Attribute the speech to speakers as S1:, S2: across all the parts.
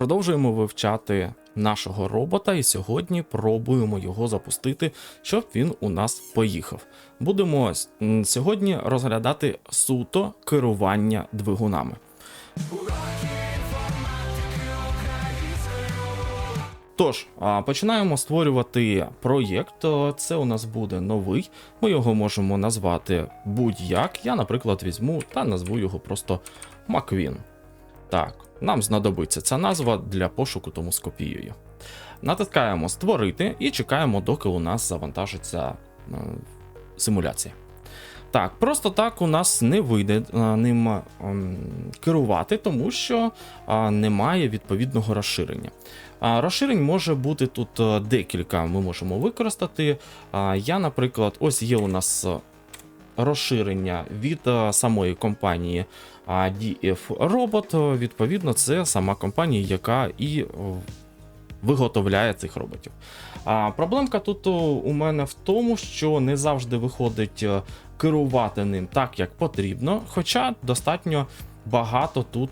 S1: Продовжуємо вивчати нашого робота, і сьогодні пробуємо його запустити, щоб він у нас поїхав. Будемо сьогодні розглядати суто керування двигунами. Тож, починаємо створювати проєкт. Це у нас буде новий. Ми його можемо назвати будь-як. Я, наприклад, візьму та назву його просто Маквін. Так, нам знадобиться ця назва для пошуку, тому скопіюю. Натискаємо Створити і чекаємо, доки у нас завантажиться е, симуляція. Так, просто так у нас не вийде е, ним ем, керувати, тому що е, немає відповідного розширення. А, Розширень може бути тут е, декілька, ми можемо використати. А, Я, наприклад, ось є у нас е, розширення від е, самої компанії а, DF Robot. Е, Відповідно, це сама компанія, яка і е, виготовляє цих роботів. А проблемка тут у мене в тому, що не завжди виходить е, керувати ним так, як потрібно, хоча достатньо багато тут.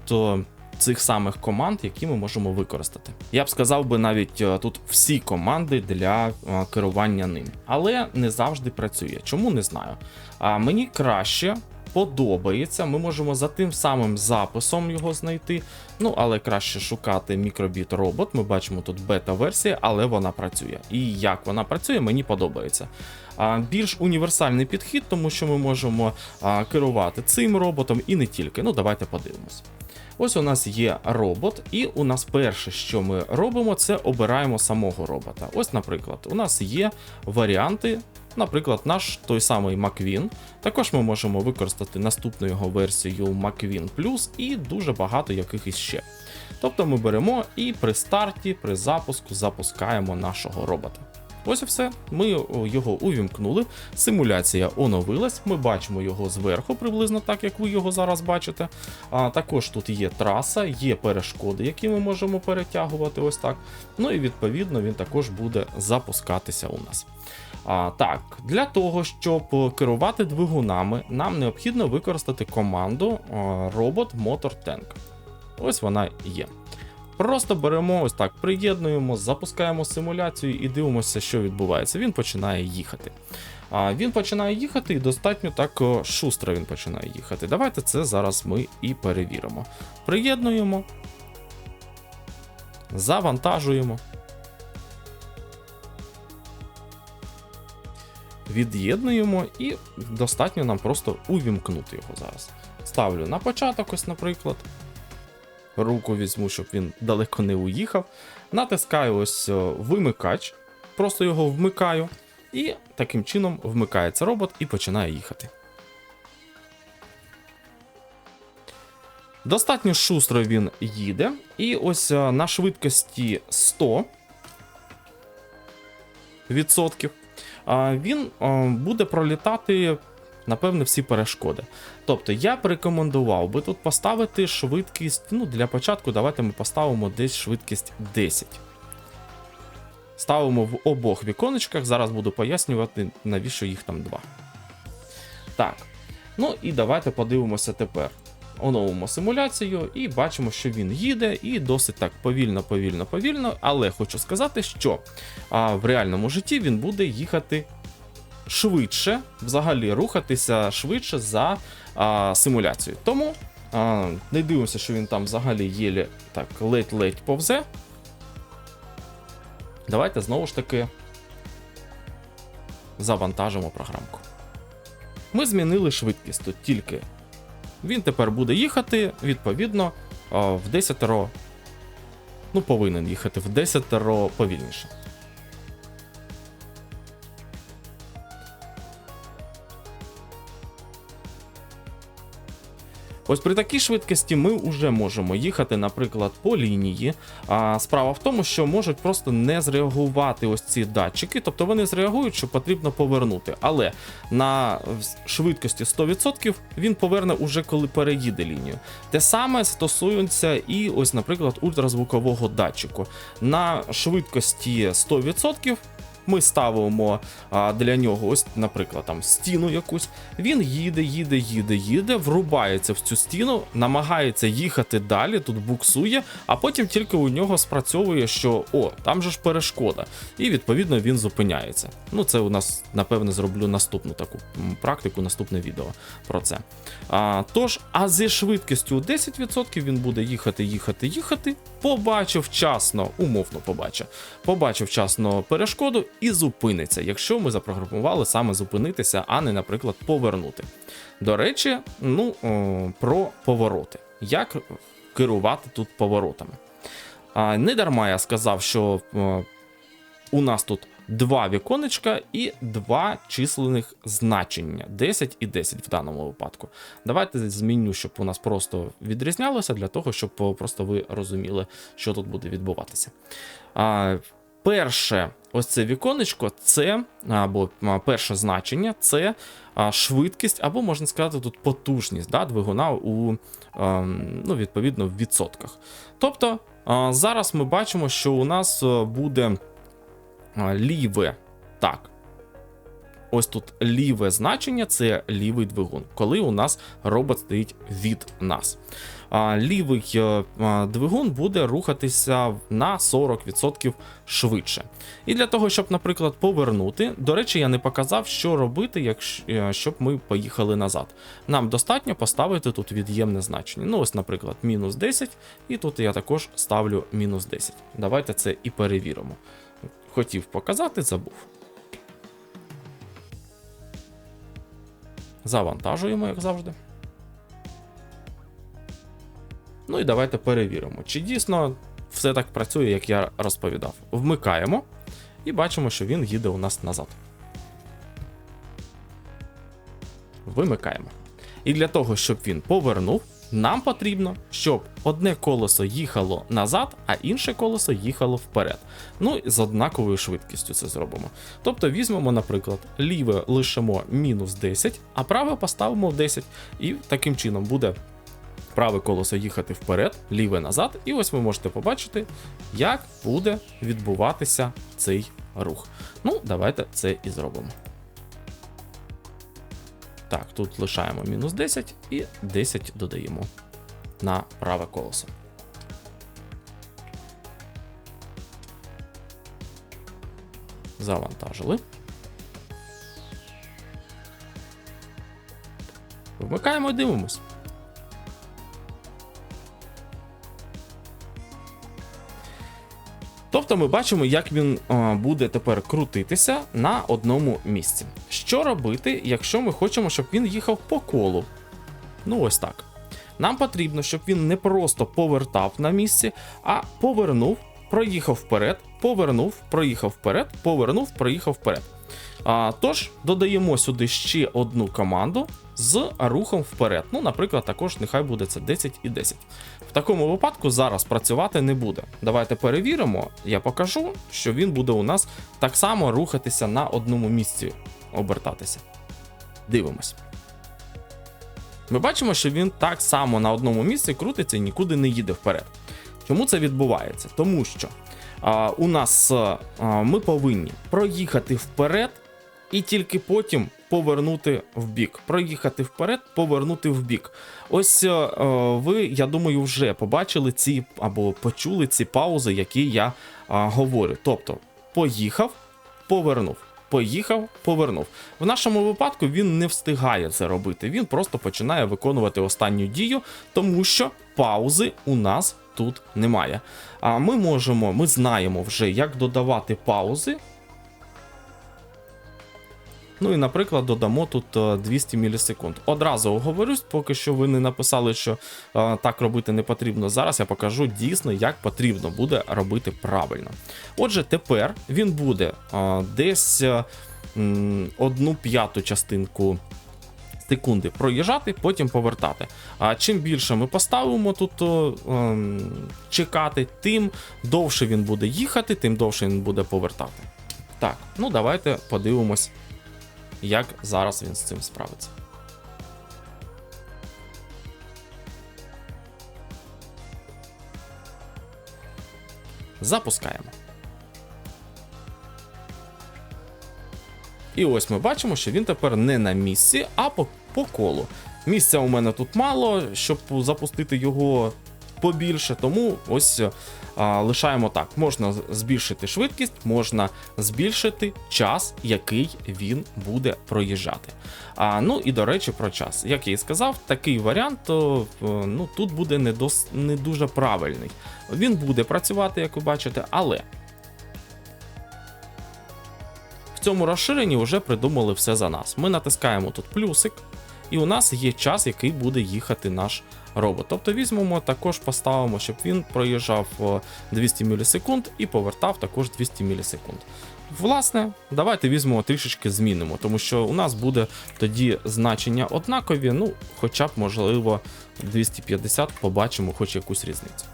S1: Цих самих команд, які ми можемо використати. Я б сказав би навіть е, тут всі команди для е, керування ним, але не завжди працює. Чому не знаю. А мені краще подобається. Ми можемо за тим самим записом його знайти. Ну, але краще шукати мікробіт робот. Ми бачимо тут бета-версія, але вона працює. І як вона працює, мені подобається. А, більш універсальний підхід, тому що ми можемо керувати цим роботом і не тільки. Ну, давайте подивимось. Ось у нас є робот, і у нас перше, що ми робимо, це обираємо самого робота. Ось, наприклад, у нас є варіанти. Наприклад, наш той самий McQueen. Також ми можемо використати наступну його версію McQueen Plus і дуже багато яких іще. Тобто ми беремо і при старті, при запуску запускаємо нашого робота. Ось і все. Ми його увімкнули. Симуляція оновилась. Ми бачимо його зверху, приблизно так, як ви його зараз бачите. А також тут є траса, є перешкоди, які ми можемо перетягувати. Ось так. Ну і відповідно він також буде запускатися у нас. А, Так, для того, щоб керувати двигунами, нам необхідно використати команду Robot Motor Tank. Ось вона є. Просто беремо ось так, приєднуємо, запускаємо симуляцію і дивимося, що відбувається. Він починає їхати. А він починає їхати і достатньо так шустро він починає їхати. Давайте це зараз ми і перевіримо. Приєднуємо, завантажуємо. Від'єднуємо і достатньо нам просто увімкнути його зараз. Ставлю на початок, ось, наприклад. Руку візьму, щоб він далеко не уїхав. Натискаю ось вимикач, просто його вмикаю, і таким чином вмикається робот і починає їхати. Достатньо шустро він їде, і ось е, на швидкості 100 відсотків він е, буде пролітати, напевне, всі перешкоди. Тобто я б рекомендував би тут поставити швидкість. Ну, для початку давайте ми поставимо десь швидкість 10. Ставимо в обох віконечках. Зараз буду пояснювати, навіщо їх там два. Так. Ну і давайте подивимося тепер. Оновимо симуляцію і бачимо, що він їде, і досить так повільно, повільно, повільно. Але хочу сказати, що а, в реальному житті він буде їхати швидше, взагалі рухатися швидше за а, симуляцію. Тому а, не дивимося, що він там взагалі єлі так ледь-ледь повзе. Давайте знову ж таки завантажимо програмку. Ми змінили швидкість тут тільки. Він тепер буде їхати, відповідно, в 10 Ну, повинен їхати в 10 повільніше. Ось при такій швидкості ми вже можемо їхати, наприклад, по лінії. А справа в тому, що можуть просто не зреагувати ось ці датчики, тобто вони зреагують, що потрібно повернути. Але на швидкості 100% він поверне уже коли переїде лінію. Те саме стосується і ось, наприклад, ультразвукового датчику. На швидкості 100% Ми ставимо а, для нього, ось, наприклад, там стіну якусь. Він їде, їде, їде, їде, врубається в цю стіну, намагається їхати далі, тут буксує, а потім тільки у нього спрацьовує, що о, там же ж перешкода. І відповідно він зупиняється. Ну, це у нас, напевне, зроблю наступну таку практику, наступне відео про це. А, Тож, а зі швидкістю 10% він буде їхати, їхати, їхати. Побачив вчасно, умовно побачив, побачив вчасно перешкоду і зупиниться, якщо ми запрограмували саме зупинитися, а не, наприклад, повернути. До речі, ну про повороти. Як керувати тут поворотами? Не дарма я сказав, що у нас тут два віконечка і два численних значення 10 і 10 в даному випадку. Давайте зміню, щоб у нас просто відрізнялося, для того, щоб просто ви розуміли, що тут буде відбуватися. Перше, ось це віконечко, це або перше значення це швидкість, або можна сказати, тут потужність да, двигуна у ну, відповідно в відсотках. Тобто зараз ми бачимо, що у нас буде ліве. Так. Ось тут ліве значення це лівий двигун, коли у нас робот стоїть від нас. А, лівий е, двигун буде рухатися на 40% швидше. І для того, щоб, наприклад, повернути, до речі, я не показав, що робити, якщо е, щоб ми поїхали назад. Нам достатньо поставити тут від'ємне значення. Ну, ось, наприклад, мінус 10, і тут я також ставлю мінус 10. Давайте це і перевіримо. Хотів показати, забув. Завантажуємо, як завжди. Ну і давайте перевіримо, чи дійсно все так працює, як я розповідав. Вмикаємо і бачимо, що він їде у нас назад. Вимикаємо. І для того, щоб він повернув, нам потрібно, щоб одне колесо їхало назад, а інше колесо їхало вперед. Ну і з однаковою швидкістю це зробимо. Тобто візьмемо, наприклад, ліве лишимо мінус 10, а праве поставимо в 10. І таким чином буде праве колесо їхати вперед, ліве назад. І ось ви можете побачити, як буде відбуватися цей рух. Ну, давайте це і зробимо. Так, тут лишаємо мінус 10 і 10 додаємо на праве колесо. Завантажили. Вмикаємо і дивимось. Тобто ми бачимо, як він буде тепер крутитися на одному місці. Що робити, якщо ми хочемо, щоб він їхав по колу? Ну, ось так. Нам потрібно, щоб він не просто повертав на місці, а повернув, проїхав вперед, повернув, проїхав вперед, повернув, проїхав вперед. А, Тож, додаємо сюди ще одну команду з рухом вперед. Ну, наприклад, також нехай буде це 10 і 10. В такому випадку зараз працювати не буде. Давайте перевіримо, я покажу, що він буде у нас так само рухатися на одному місці, обертатися. Дивимось. Ми бачимо, що він так само на одному місці крутиться і нікуди не їде вперед. Чому це відбувається? Тому що у нас ми повинні проїхати вперед і тільки потім повернути в бік. Проїхати вперед, повернути в бік. Ось ви, я думаю, вже побачили ці або почули ці паузи, які я говорю. Тобто, поїхав, повернув. Поїхав, повернув. В нашому випадку він не встигає це робити. Він просто починає виконувати останню дію, тому що паузи у нас тут немає. А ми можемо, ми знаємо вже, як додавати паузи. Ну і, наприклад, додамо тут е, 200 мілісекунд. Одразу оговорюсь, поки що ви не написали, що е, так робити не потрібно. Зараз я покажу дійсно, як потрібно буде робити правильно. Отже, тепер він буде е, десь е, м, одну п'яту частинку. Секунди проїжджати, потім повертати. А чим більше ми поставимо тут о, ем, чекати, тим довше він буде їхати, тим довше він буде повертати. Так, ну давайте подивимось, як зараз він з цим справиться. Запускаємо. І ось ми бачимо, що він тепер не на місці, а по, по колу. Місця у мене тут мало, щоб запустити його побільше, тому ось а, лишаємо так. Можна збільшити швидкість, можна збільшити час, який він буде проїжджати. А, ну і до речі, про час. Як я і сказав, такий варіант то, е, ну, тут буде не, дос, не дуже правильний. Він буде працювати, як ви бачите, але цьому розширенні вже придумали все за нас. Ми натискаємо тут плюсик, і у нас є час, який буде їхати наш робот. Тобто візьмемо, також поставимо, щоб він проїжджав 200 мілісекунд і повертав також 200 мілісекунд. Власне, давайте візьмемо трішечки змінимо, тому що у нас буде тоді значення однакові, ну, хоча б, можливо, 250 побачимо хоч якусь різницю.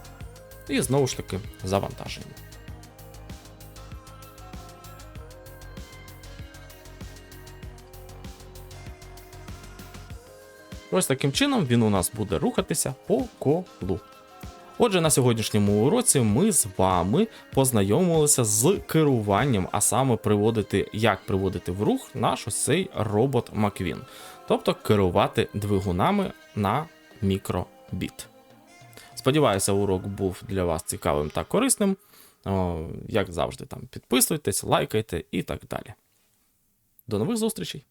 S1: І знову ж таки завантаження. Ось таким чином він у нас буде рухатися по колу. Отже, на сьогоднішньому уроці ми з вами познайомилися з керуванням, а саме приводити, як приводити в рух наш ось цей робот Маквін. Тобто керувати двигунами на мікробіт. Сподіваюся, урок був для вас цікавим та корисним. Як завжди, там підписуйтесь, лайкайте і так далі. До нових зустрічей!